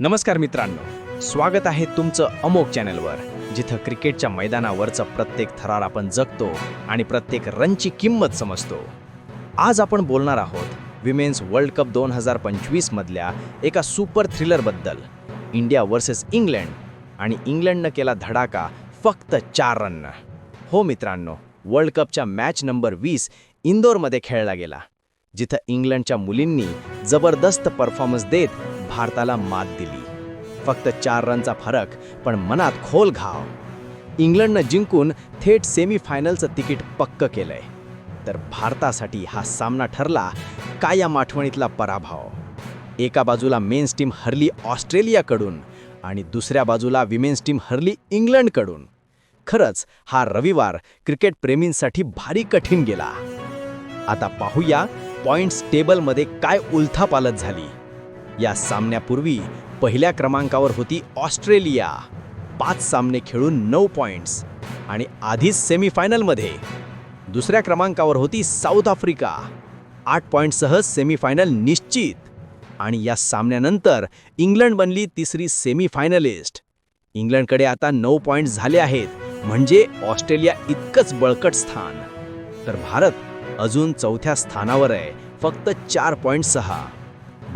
नमस्कार मित्रांनो. स्वागत आहे तुमचं अमोक चॅनलवर जिथं क्रिकेटच्या मैदानावरचा प्रत्येक थरार आपण जगतो आणि प्रत्येक रनची किंमत समजतो. आज आपण बोलणार आहोत विमेन्स वर्ल्ड कप दोन हजार पंचवीसमधल्या एका सुपर थ्रिलरबद्दल इंडिया वर्सेस इंग्लंड आणि इंग्लंडनं केला धडाका फक्त चार रननं हो मित्रांनो वर्ल्ड कपच्या मॅच नंबर वीस इंदोरमध्ये खेळला गेला जिथं इंग्लंडच्या मुलींनी जबरदस्त परफॉर्मन्स देत भारताला मात दिली. फक्त चार रनचा फरक पण मनात खोल घाव. इंग्लंडनं जिंकून थेट सेमीफायनलचं तिकीट पक्क केलंय. तर भारतासाठी हा सामना ठरला कायम आठवणीतला पराभव? एका बाजूला मेन्स टीम हरली ऑस्ट्रेलियाकडून आणि दुसऱ्या बाजूला विमेन्स टीम हरली इंग्लंडकडून. खरंच हा रविवार क्रिकेट प्रेमींसाठी भारी कठीण गेला. आता पाहूया पॉइंट्स टेबलमध्ये काय उलथापालत झाली. या सामन्यापूर्वी पहिल्या क्रमांकावर होती ऑस्ट्रेलिया. पाच सामने खेळून नऊ पॉईंट्स आणि आधीच सेमीफायनलमध्ये दुसऱ्या क्रमांकावर होती साऊथ आफ्रिका. आठ पॉईंटसह सेमीफायनल निश्चित. आणि या सामन्यानंतर इंग्लंड बनली तिसरी सेमीफायनलिस्ट इंग्लंडकडे आता नऊ पॉईंट्स झाले आहेत. म्हणजे ऑस्ट्रेलिया इतकंच बळकट स्थान. तर भारत अजून चौथ्या स्थानावर आहे. फक्त चार पॉईंट सहा.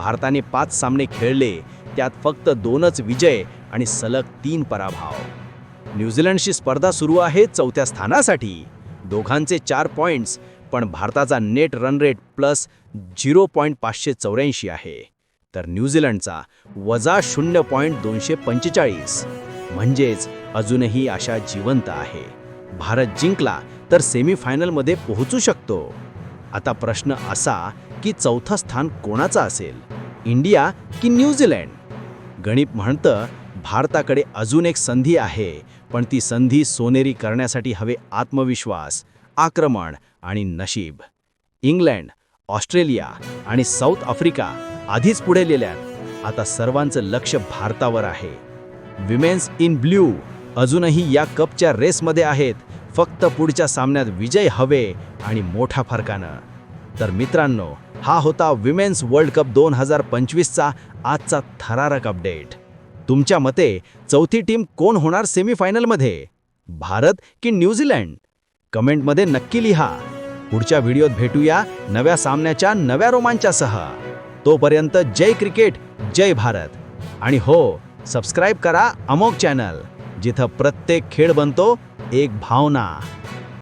भारताने पाच सामने खेळले त्यात फक्त दोनच विजय आणि सलग तीन पराभव. न्यूझीलंडशी स्पर्धा सुरू आहे चौथ्या स्थानासाठी. दोघांचे चार पॉईंट्स पण भारताचा net run rate plus zero point पाचशे चौऱ्याऐंशी आहे. तर न्यूझीलंडचा वजा शून्य पॉईंट दोनशे पंचेचाळीस. म्हणजेच अजूनही आशा जिवंत आहे. भारत जिंकला तर सेमीफायनलमध्ये पोहोचू शकतो. आता प्रश्न असा की चौथं स्थान कोणाचं असेल? इंडिया की न्यूझीलँड गणित म्हणतं भारताकडे अजून एक संधी आहे पण ती संधी सोनेरी करण्यासाठी हवे आत्मविश्वास आक्रमण आणि नशीब. इंग्लंड ऑस्ट्रेलिया आणि साऊथ आफ्रिका आधीच पुढे लिहिल्यात आता सर्वांचं लक्ष भारतावर आहे. विमेन्स इन ब्ल्यू अजूनही या कपच्या रेसमध्ये आहेत. फक्त पुढच्या सामन्यात विजय हवे आणि मोठ्या फरकानं. तर मित्रांनो हा होता विमेन्स वर्ल्ड कप दोन हजार पंचवीसचा आजचा थरारक अपडेट. तुमच्या मते चौथी टीम कोण होणार सेमीफायनलमध्ये भारत की न्यूझीलंड कमेंटमध्ये नक्की लिहा. पुढच्या व्हिडिओत भेटूया नव्या सामन्याच्या नव्या रोमांचासह तोपर्यंत जय क्रिकेट जय भारत. आणि हो सबस्क्राईब करा अमोक चॅनल जिथं प्रत्येक खेळ बनतो एक भावना.